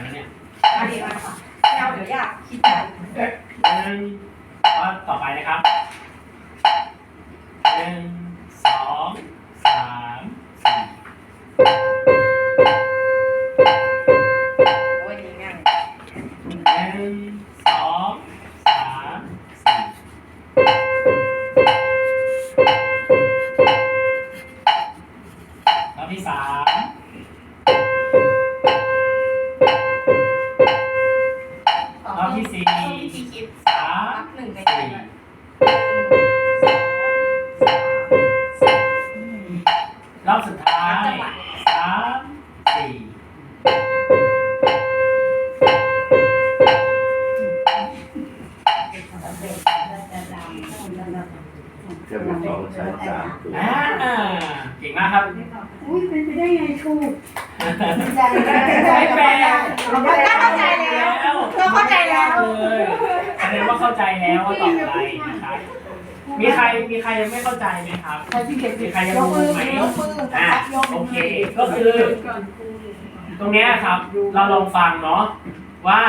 กันนะเนี่ยมาดีมาค่ะไม่เอาเดี๋ยวยากคิดไปหนึ่งข้อต่อไปนะครับหนึ่งสองสามสี่โอ้ยนี่ง่ายหนึ่งสองสามสี่รอบที่สาม ต่อรอบที่สี่ที่คิดสามนับหนึ่งในสี่ใจรอบสุดท้ายจังหวะ สามสี่เทียบเป็นสองใช้สามตัวอ่าเก่งมากครับอุ้ยเป็นไปได้ไงครูไม่แปลเราก็เข้าใจแล้ว เราเข้าใจแล้ว เลยแสดงว่าเข้าใจแล้วว่าต่อไปนะครับ มีใครมีใครยังไม่เข้าใจไหมครับ ใครที่เก็บมีใครยังยงกมืองไหมยกมืออ่ายกโอเค ก็คือ ตรงเนี้ยครับ เราลองฟังเนาะว่า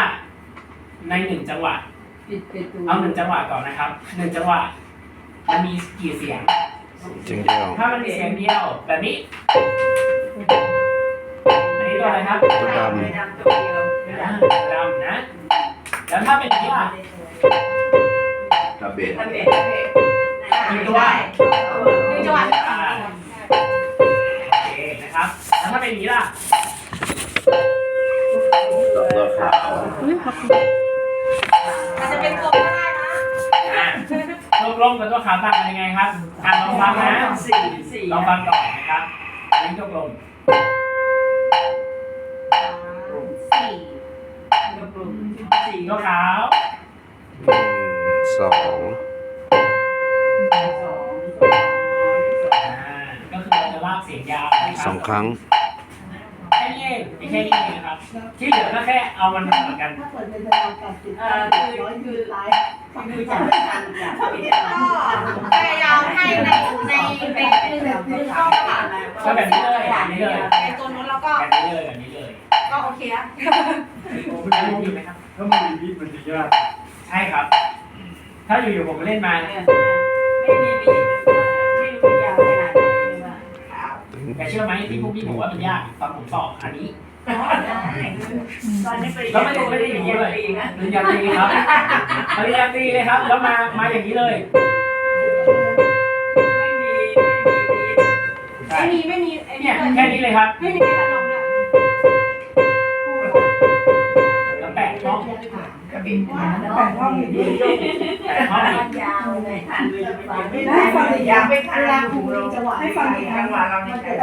ในหนึ่งจังหวะ ปิดปิดตัวเอาหนึ่งจังหวะก่อนนะครับหนึ่งจังหวะมันมีกี่เสียงเสียงเดียว ถ้ามันมีเสียงเดียวแบบนี้อันนี้ตัวอะไรครับตัวดดำตัวเดียวอ่าดำนะ แล้วถ้าเป็นอย่างนี้ล่ะำกระเบ็ดทำเองทำเองมีตัวมีจังหวะอ่าโอเคนะครับ แล้วถ้าเป็นอย่างนี้ล่ะตัวขาวมันจะเป็นตัวก็ได้นะอ่าตัวกลมกับตัวขาวต่างกันยังไงครับอ่าลองฟังนะสี่สี่ลองฟังก่อนนะครับอันนี้ตัวกลม สองก็คือเราจะลากเสียงยาวนะคสรัองครั้ง แค่นี้เองมีแค่นี้เองนะครับ ที่เหลือก็แค่เอามันมาเหมือนกัน ถ้าเกิดเป็นทางการติดร้อยยืนไลฟ์คือจะไม่ทันอย่างก็พยายามให้ในในในในเข้าตลาดก็แบบนี้เลยแบบนี้เลยในตัวนู้นเราก็แบบนี้เลยแบบนี้เลยก็โอเคอะคุณได้ยินไหมครับถ้ามันมีบีทย์มันจะยาก ใช่ครับ ถ้าอยู่ๆผมเล่นมาไม่มีบีไม่รู้ยาวขนาดไหนว่าแต่เชื่อไหมที่พวกพี่บอกว่ามันยากตอนผมสอบอันนี้ได้ตอนนี้ไปแล้วไม่ได้ไม่ได้อย่างนี้เลยปริญญาตรีครับปริญญาตรีเลยครับ แล้วมามาอย่างนี้เลยไม่มีไม่มีไม่มีไอ้เนี่เนี่ยยแค่นี้เลยครับไม่มี กระบี่แปดห้องอยู่ดีแปะห้องอีกยาวเลยทันเลยให้ฟังอีกอย่างเวลาครูมีจังหวะให้ฟังอีกครั้งมันจะ